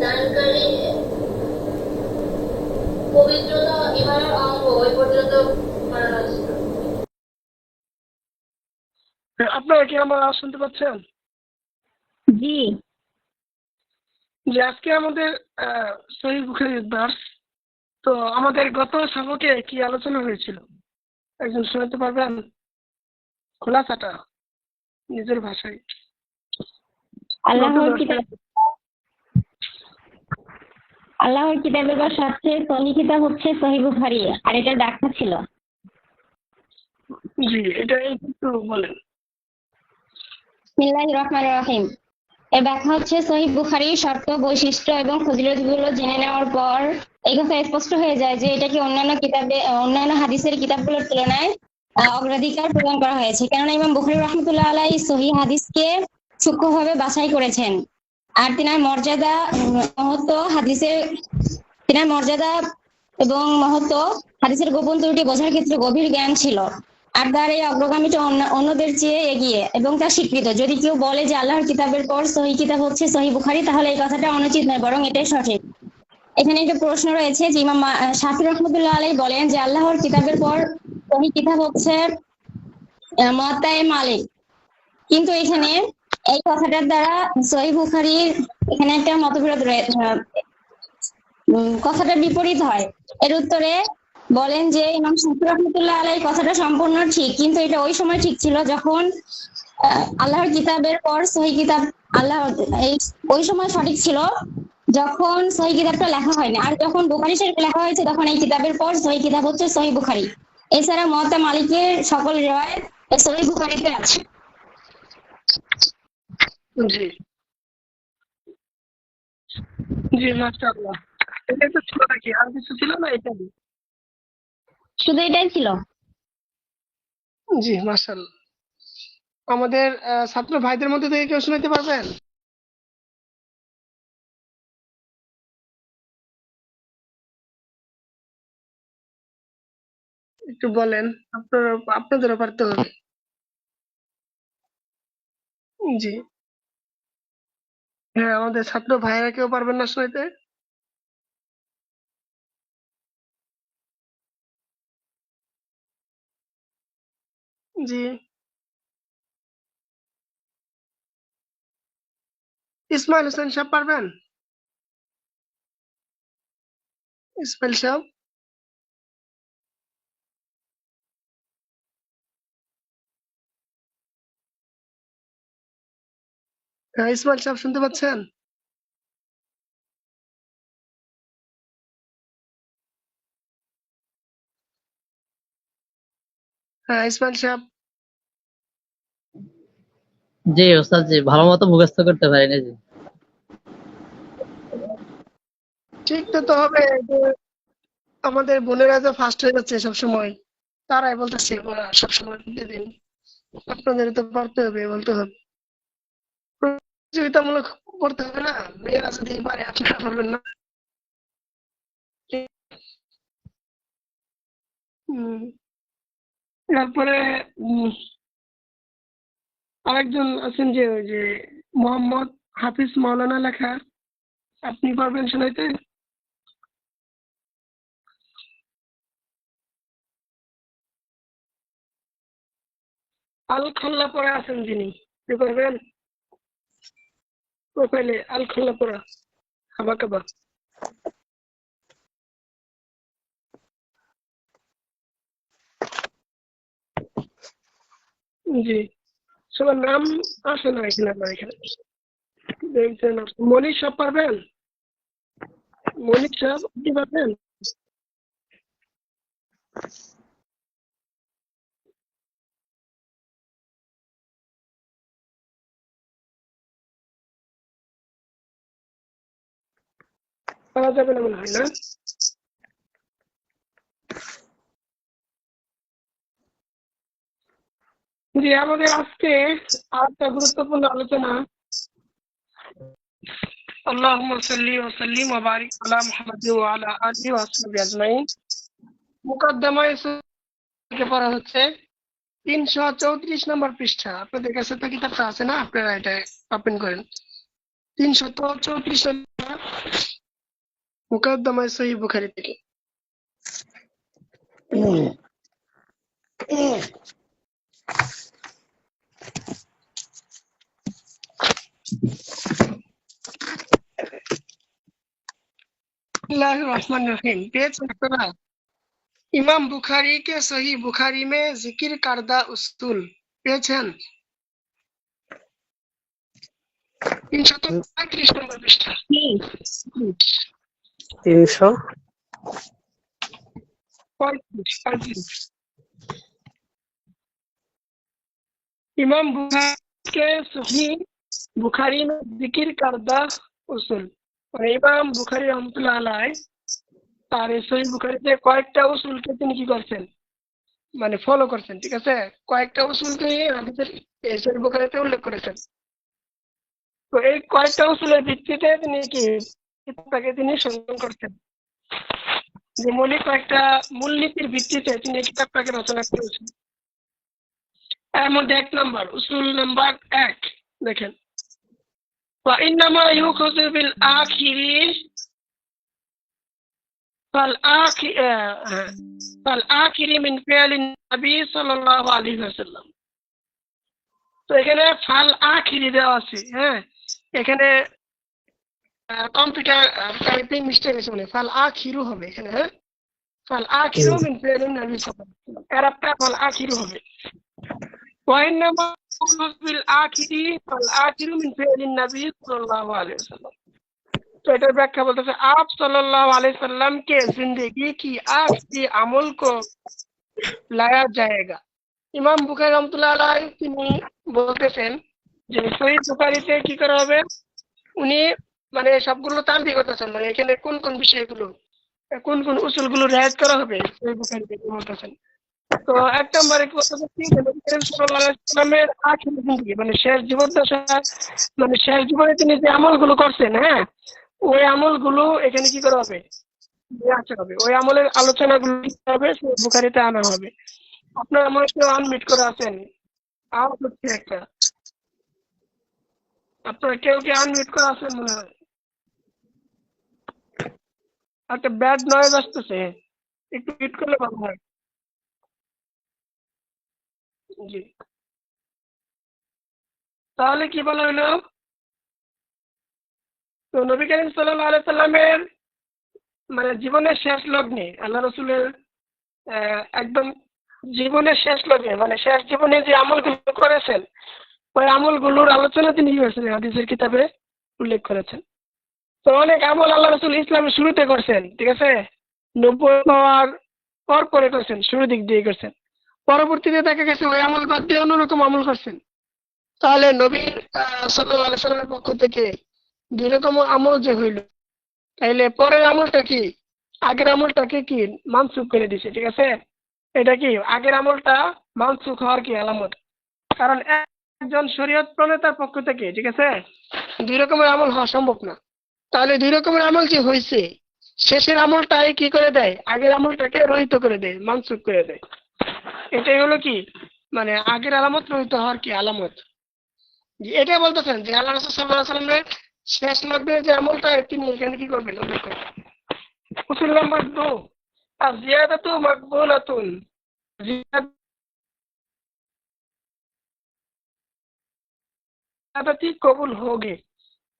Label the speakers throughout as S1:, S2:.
S1: দানকারী পবিত্রতা ইমানের অঙ্গ ওই পর্যন্ত বানানো ছিল
S2: আপনারা কি আমার আওয়াজ শুনতে পাচ্ছেন?
S3: জি।
S2: যে আজকে আমাদের সহি বুখারির তো আমাদের গত সবকে কি আলোচনা হয়েছিল? একজন শোনাতে পারবেন? খোলাসাটা নিজের ভাষায়।
S3: আল্লাহর কিতাব আল্লাহর কিতাবের সবচেয়ে কিতাব হচ্ছে সহি বুখারি আর এটার ব্যাখ্যা ছিল।
S2: জি এটা একটু বলেন।
S3: বিসমিল্লাহির রহমানির রহিম। এর ব্যাখ্যা হচ্ছে সহি বুখারির শর্ত বৈশিষ্ট্য এবং ফজিলতগুলো জেনে নেওয়ার পর এই কথা স্পষ্ট হয়ে যায় যে এটাকে অন্যান্য কিতাবে অন্যান্য হাদিসের কিতাবগুলোর তুলনায় অগ্রাধিকার প্রদান করা হয়েছে। কেননা ইমাম বুখারী রহমতুল্লাহ আলাই সহি হাদিসকে সূক্ষ্মভাবে বাছাই করেছেন। আর তিনার মর্যাদা মহত্ব হাদিসের তিনার মর্যাদা এবং মহত্ব হাদিসের গোপন ত্রুটি বোঝার ক্ষেত্রে গভীর জ্ঞান ছিল। আর তার এই অগ্রগামীটা অন্য- অন্যদের চেয়ে এগিয়ে এবং তা স্বীকৃত। যদি কেউ বলে যে আল্লাহর কিতাবের পর সহি কিতাব হচ্ছে সহি বুখারি, তাহলে এই কথাটা অনুচিত নয়, বরং এটাই সঠিক। এখানে একটা প্রশ্ন রয়েছে যে ইমাম শাফি রহমতুল্লাহ আলাই বলেন যে আল্লাহর কিতাবের পর সহি কিতাব হচ্ছে মুয়াত্তায়ে মালিক। কিন্তু এখানে এই কথাটার দ্বারা সহি বুখারির এখানে একটা মতবিরোধ কথাটা বিপরীত হয়। এর উত্তরে বলেন যে, ইমাম শাফি রহমতুল্লাহ আলাই কথাটা সম্পূর্ণ ঠিক, কিন্তু এটা ওই সময় ঠিক ছিল যখন আল্লাহর কিতাবের পর সহি কিতাব আল্লাহ, এই, ওই সময় সঠিক ছিল যখন সহি কিতাবটা লেখা হয়নি। আর যখন বুখারি শরীফ লেখা হয়েছে, তখন এই কিতাবের পর সহি কিতাব হচ্ছে সহি বুখারি। এছাড়া মহাত্মা মালিকের সকল এই সহি বুখারিতে আছে।
S2: জি। জি মাশাআল্লাহ। এটা তো ছিল নাকি? আর কিছু ছিল না এটা
S3: শুধু এটাই ছিল?
S2: জি মাশাআল্লাহ। আমাদের ছাত্র ভাইদের মধ্যে থেকে কেউ শোনাতে পারবেন? একটু বলেন আপনারা আপনাদেরও পারতে হবে। জি। হ্যাঁ আমাদের ছাত্র ভাইয়েরা কেউ পারবেন না শোনাতে জি। ইসমাইল হোসেন সাহেব পারবেন? ইসমাইল সাহেব? হ্যাঁ ইসমাইল সাহেব শুনতে পাচ্ছেন হ্যাঁ ইসমাইল সাহেব
S4: জি ওস্তাদ জি ভালো মতো মুখস্থ করতে পারিনি জি।
S2: ঠিক তো তো হবে। আমাদের বোনেরা যে ফার্স্ট হয়ে যাচ্ছে সবসময় তারাই বলতেছে ওরা সবসময় দিন। আপনাদের তো পারতে হবে বলতে হবে। প্রতিযোগিতামূলক করতে হবে না? মেয়েরা যদি পারে, আপনারা পারবেন না? তারপরে আরেকজন আছেন যে, ওই যে মোহাম্মদ হাফিজ মাওলানা লেখা। আপনি পারবেন শোনাইতে? আল খল্লা পরে আছেন যিনি। কি করবেন? প্রোফাইলে আল খল্লা পরা খাবা খাবা জি, সবার নাম আসে না এখানে আমার এখানে। দেখছেন। মনির সাহেব পারবেন? মনির সাহেব, আপনি পারবেন? পাওয়া যাবে না মনে হয় না জি আমাদের আজকে আরেকটা গুরুত্বপূর্ণ আলোচনা اللهم صل وسلم وبارك على محمد وعلى آله وصحبه أجمعين মুকদ্দমায় থেকে পড়া হচ্ছে তিনশো চৌত্রিশ নম্বর পৃষ্ঠা আপনাদের কাছে তো কিতাবটা আছে না আপনারা এটা ওপেন করেন তিনশো চৌত্রিশ নম্বর مقدمة صحيح बुखारी থেকে इमाम बुखारी के सही बुखारी में ज़िक्र करदा उसूल। इन है। तीन सौ तो पृष्ठ।
S5: তিনশো
S2: পঁয়ত্রিশ পঁয়ত্রিশ इमाम बुखारी के सही बुखारी में जिक्र करदा उसूल মানে ইমাম বুখারি রহমতুল্লাহ আলাই তার এই সহি বুখারিতে কয়েকটা উসুলকে তিনি কি করছেন মানে ফলো করছেন ঠিক আছে কয়েকটা উসুলকে হাদিসের এই সহি বুখারিতে উল্লেখ করেছেন তো এই কয়েকটা উসুলের ভিত্তিতে তিনি কি কিতাবটাকে তিনি সংকলন করছেন যে মৌলিক কয়েকটা মূলনীতির ভিত্তিতে তিনি এই কিতাবটাকে রচনা করেছেন এর মধ্যে এক নাম্বার উসুল নাম্বার এক দেখেন وإنما يؤخذ بالآخر فالآخر آه، فالآخر من فعل النبي صلى الله عليه وسلم তো এখানে ফাল আখিরি দেওয়া আছে হ্যাঁ এখানে কম্পিউটার টাইপিং মিস্টেক হিসেবে মানে ফাল আখিরু হবে এখানে হ্যাঁ? ফাল আখিরু মিন প্রেলিমিনারি এরাপটা ফাল আখিরু হবে। وإنما قول بالآخر فالآخر من فعل النبي صلى الله عليه وسلم তো এটার ব্যাখ্যা বলতেছে আপ সাল্লাহ আলাই সাল্লামকে জিন্দগি কি আপ কি আমল কো লায়া জায়গা ইমাম বুখারি রহমতুল্লাহ আলাই তিনি বলতেছেন যে সহি বুখারিতে কি করা হবে? উনি মানে সবগুলো তান্ত্রিক করতেছেন মানে এখানে কোন কোন বিষয়গুলো, কোন কোন উসুলগুলো রেয়াজ করা হবে শহীদ বুখারিতে তিনি বলতেছেন তো এক নম্বরে কি বলতে ওয়াসাল্লামের আখিরি জিন্দেগি মানে শেষ জীবদ্দশা মানে শেষ জীবনে তিনি যে আমলগুলো করছেন হ্যাঁ ওই আমলগুলো এখানে কি করা হবে? আসা হবে। ওই আমলের আলোচনাগুলো কি হবে বুখারিতে আনা হবে। আপনারা হয় কেউ আনমিট করে আছেন? আওয়াজ হচ্ছে একটা। আপনারা কেউ কি আনমিট করে আছেন মনে হয়? একটা ব্যাড নয়েজ আসতেছে, একটু মিট করলে ভালো হয়। জি। তাহলে কি বলা হলো? তো নবী করিম সাল্লাল্লাহু আলাইহি সাল্লামের মানে জীবনের শেষ লগ্নে, আল্লাহ রসুলের একদম জীবনের শেষ লগ্নে মানে শেষ জীবনে যে আমলগুলো করেছেন, ওই আমলগুলোর আলোচনা তিনি কি হাদিসের কিতাবে উল্লেখ করেছেন। তো অনেক আমল আল্লাহ রসুল ইসলামের শুরুতে করছেন, ঠিক আছে? নব্বই পাওয়ার পর পরে করছেন শুরুর দিক দিয়ে করছেন। পরবর্তীতে দেখা গেছে ওই আমল বাদ দিয়ে অন্যরকম আমল করছেন। তাহলে নবীর সাল্লাহ সাল্লামের পক্ষ থেকে দুই রকম আমল যে হইল, তাইলে পরের আমলটা কি? আগের আমলটাকে কি মানসুখ করে দিছে, ঠিক আছে? এটা কি? আগের আমলটা মানসুখ হওয়ার কি আলামত? কারণ একজন শরীয়ত প্রণেতার পক্ষ থেকে, ঠিক আছে? দুই রকমের আমল হওয়া সম্ভব না। তাহলে দুই রকমের আমল যে হয়েছে শেষের আমলটাই কি করে দেয়? আগের আমলটাকে রহিত করে দেয় মানসুখ করে দেয়। এটাই হলো কি? মানে আগের আলামত রহিত হওয়ার কি আলামত? জি, এটাই বলতেছেন যে আল্লাহ শেষ লগ্নে যে আমলটা তিনি এখানে কি করবেন? কবুল হোগে।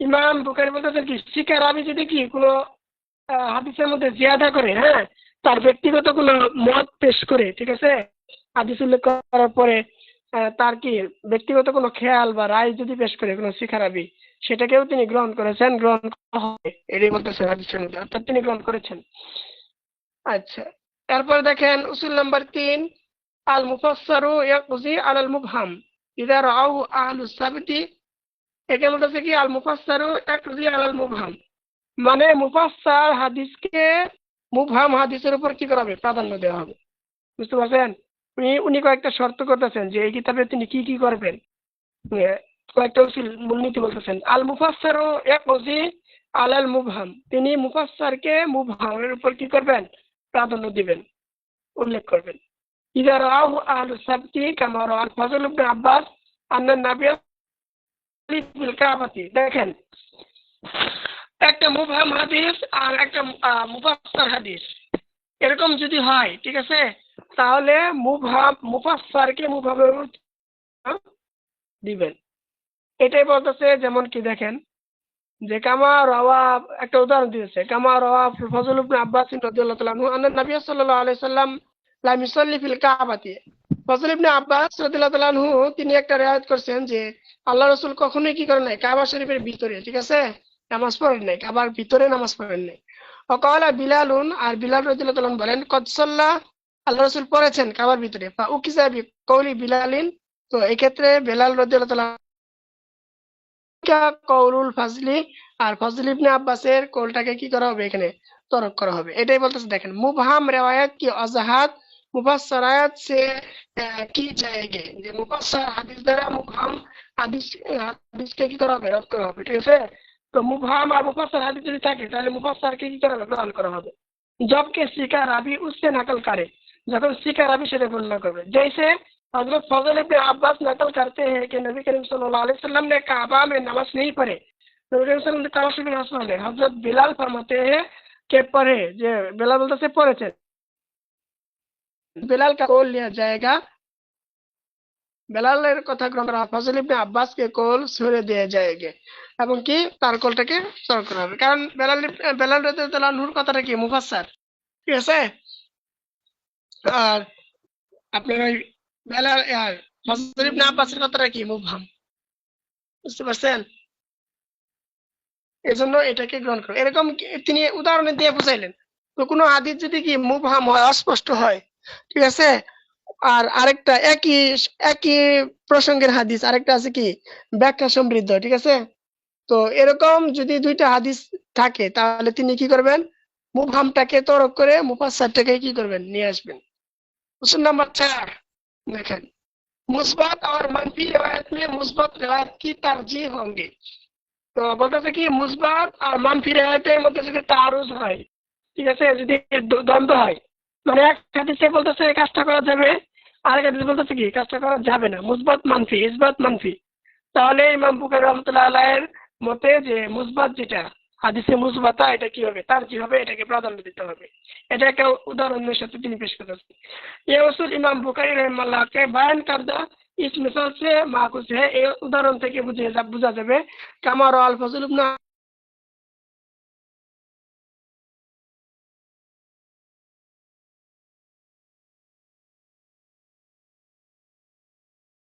S2: ইমাম বুখারী বলতেছেন কি, শিকার আমি যদি কি কোনো হাদিসের মধ্যে জিয়াদা করে হ্যাঁ তার ব্যক্তিগত কোনো মত পেশ করে, ঠিক আছে, হাদিস উল্লেখ করার পরে তার কি ব্যক্তিগত কোনো খেয়াল বা রায় যদি পেশ করে কোনো শিখারাবি সেটাকেও তিনি গ্রহণ করেছেন, গ্রহণ করা হবে, এটাই বলতেছেন হাদিসের মধ্যে, অর্থাৎ তিনি গ্রহণ করেছেন। আচ্ছা এরপর দেখেন উসুল নাম্বার তিন আল মুফাসসারু ইয়াকজি আলাল মুবহাম ইদা রাউ আহলুস সাবতি এখানে বলতেছে কি আল মুফাসসারু ইয়াকজি আলাল মুবহাম মানে মুফাসসার হাদিসকে মুবহাম হাদিসের উপর কি করা হবে? প্রাধান্য দেওয়া হবে। বুঝতে পারছেন? উনি উনি কয়েকটা শর্ত করতেছেন যে এই কিতাবে তিনি কি কি করবেন। কয়েকটা মূলনীতি বলতেছেন। আল মুফাসসারু ইয়াকজি আলাল মুবহাম তিনি মুফাসসারকে মুবহামের উপর কি করবেন? প্রাধান্য দিবেন। উল্লেখ করবেন। ইদা রাহু আল সাবতি কামা রাল ফজল আব্বাস আন্না নাবিয়া বিল কাবাতি দেখেন। একটা মুফহাম হাদিস আর একটা মুফাসসার হাদিস। এরকম যদি হয়, ঠিক আছে? তাহলে মুফহাম মুফাসসারকে মুফহামের দিবেন। এটাই বলতেছে যেমন কি দেখেন, যে কামা রওয়া, একটা উদাহরণ দিয়েছে। কামা রওয়া ফজল ইবনে আব্বাস রাদিয়াল্লাহু তাআলা আনহু আন্না নবী সাল্লাল্লাহু আলাইহি সাল্লাম লাম ইউসাল্লি ফিল কাবাতি। ফজল ইবনে আব্বাস তিনি একটা যে আল্লাহ কখনোই কি করেন নাই? কাবা শরীফের ভিতরে, ঠিক আছে? নামাজ পড়েন নাই, কাবার ভিতরে নামাজ পড়েন নাই। বিলালুন, আর বিলাল বলেন আল্লাহ পড়েছেন কাবার ভিতরে। ফা উকিসা বি কওলি বিলালিন, তো এই ক্ষেত্রে বেলাল কৌলুল ফাজলি, আর ফজল ইবনে আব্বাসের কৌলটাকে কি করা হবে এখানে? তরক করা হবে। এটাই বলতেছে, দেখেন, মুবহাম রেওয়ায়াত কি অজাহাত মুফাসসারায়াত সে আহ, কি জায়গে যে মুফাসসার হাদিস দ্বারা মুবহাম হাদিস হাদিসকে কি করা হবে রদ করা হবে ঠিক আছে তো মুবহাম আর মুফাসসার হাদিস যদি থাকে তাহলে মুফাসসারকে কি করা হবে গ্রহণ করা হবে জবকে শিকা রাবি उससे नकल करे যখন শিকা রাবি সেটা বর্ণনা করবে जैसे हजरत फजल इब्ने अब्बास नकल करते हैं कि नबी करीम सल्लल्लाहु अलैहि वसल्लम ने काबा में नमाज नहीं पढ़े नबी करीम सल्लल्लाहु अलैहि वसल्लम काबा शरीफ में नमाज पढ़े हजरत बिलाल फरमाते हैं कि पढ़े যে বেলাল বলতেছে পড়েছেন বেলাল का कौल लिया जाएगा বেলালের কথা গ্রহণ করা হবে। ফজল ইবনে আব্বাসকে কোল সরে দেওয়া যায়গে এবং কি তার কোলটাকে সর করা হবে কারণ বেলাল ইব- বেলাল রাদিয়াল্লাহু আনহুর কথাটা কি মুফাসসার ঠিক আছে আর আপনার ওই বেলাল আর ফজল ইবনে আব্বাসের কথাটা কি মুবহাম বুঝতে পারছেন এজন্য এটাকে গ্রহণ করো এরকম কি- তিনি উদাহরণ দিয়ে বুঝাইলেন তো কোনো হাদিস যদি কি মুবহাম হয় অস্পষ্ট হয় ঠিক আছে আর আরেকটা একই একই প্রসঙ্গের হাদিস আরেকটা আছে কি ব্যাখ্যা সমৃদ্ধ ঠিক আছে তো এরকম যদি দুইটা হাদিস থাকে তাহলে তিনি কি করবেন মুবহামটাকে তরক করে মুফাসসারটাকে কি করবেন নিয়ে আসবেন उसूल नंबर चार देखें मुस्बत और मनफी रिवायत में मुस्बत रिवायत की तरजीह होंगी তো বলতেছে কি মুসবাত আর মানফি রেওয়ায়তের মধ্যে যদি তারুজ হয় ঠিক আছে যদি দ- দ্বন্দ্ব হয় মানে এক হাদিসে বলতেছে, এই কাজটা করা যাবে। আরেক হাদিস বলতেছে কি, কাজটা করা যাবে না। মুসবাত মানফি, ইসবাত মানফি। তাহলে ইমাম বুখারি রহমতুল্লাহ আলাইয়ের মতে যে মুসবাত যেটা, হাদিসে মুসবাতা এটা কি হবে? তার কি হবে? এটাকে প্রাধান্য দিতে হবে। এটা একটা উদাহরণের সাথে তিনি পেশ করেছেন। এ উসুল ইমাম বুখারি রহমাল্লাহকে বায়ান কারদা ইসমে সে মাহকুস হে এই উদাহরণ থেকে বুঝে বোঝা যাবে। কামার আল ফজল